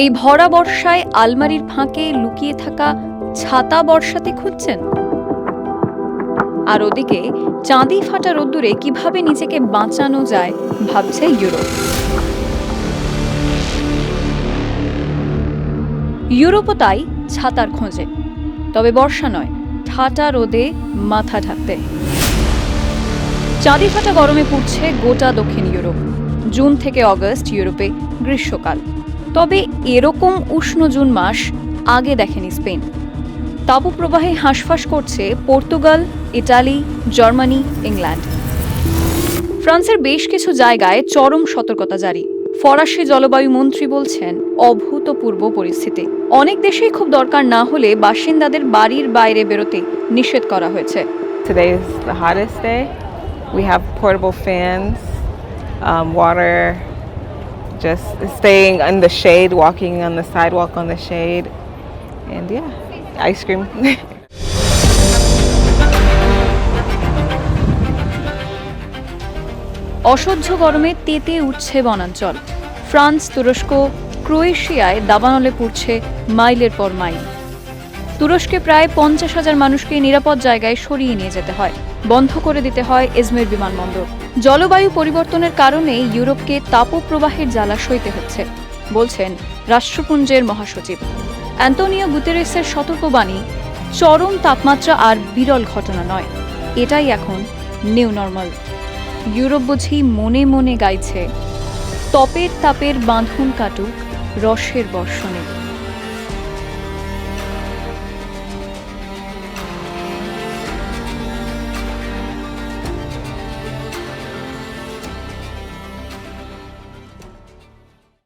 এই ভরা বর্ষায় আলমারির ফাঁকে লুকিয়ে থাকা ছাতা বর্ষাতে খুঁজছেন? আর ওদিকে চাঁদি ফাটা রোদ্দুরে কীভাবে নিজেকে বাঁচানো যায় ভাবছে ইউরোপ। ইউরোপও তাই ছাতার খোঁজে, তবে বর্ষা নয়, ঠাটা রোদে মাথা ঢাকতে। চাঁদি ফাটা গরমে পুড়ছে গোটা দক্ষিণ ইউরোপ। জুন থেকে অগস্ট ইউরোপে গ্রীষ্মকাল। তবে এরকম উষ্ণ জুন মাস আগে দেখেনি স্পেন। তাপপ্রবাহে হাঁসফাঁস করছে পর্তুগাল ইটালি জার্মানি ইংল্যান্ড। ফ্রান্সের বেশ কিছু জায়গায় চরম সতর্কতা জারি। ফরাসি জলবায়ু মন্ত্রী বলছেন অভূতপূর্ব পরিস্থিতি। অনেক দেশেই খুব দরকার না হলে বাসিন্দাদের বাড়ির বাইরে বেরোতে নিষেধ করা হয়েছে। Today is the hottest day. We have portable fans, um, water, just staying in the shade, walking on the sidewalk on the shade, and yeah, ice cream. অসহ্য গরমে তেতে উঠছে বনাঞ্চল ফ্রান্স তুরস্ক ক্রোয়েশিয়ায় দাবানলে পুড়ছে মাইলের পর মাইল তুরস্কে প্রায় পঞ্চাশ হাজার মানুষকে নিরাপদ জায়গায় সরিয়ে নিয়ে যেতে হয়। বন্ধ করে দিতে হয় এজমের বিমানবন্দর। জলবায়ু পরিবর্তনের কারণে ইউরোপকে তাপপ্রবাহের জ্বালা সইতে হচ্ছে, বলছেন রাষ্ট্রপুঞ্জের মহাসচিব। অ্যান্তোনিও গুতেরেসের সতর্কবাণী, চরম তাপমাত্রা আর বিরল ঘটনা নয়। এটাই এখন নিউ নর্মাল। ইউরোপ বুঝি মনে মনে গাইছে, তপের তাপের বাঁধন কাটুক, রসের বর্ষণে।